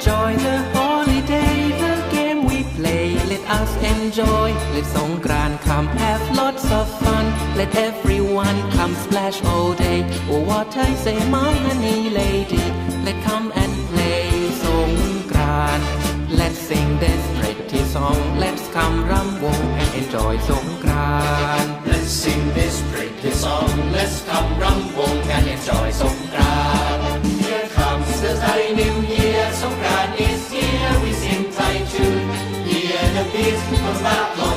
Enjoy the holiday, the game we play. Let us enjoy. Let Songkran come have lots of fun. Let everyone come splash all day. Oh, what I say, my honey lady. Let come and play Songkran. Let's sing this pretty song. Let the isso, was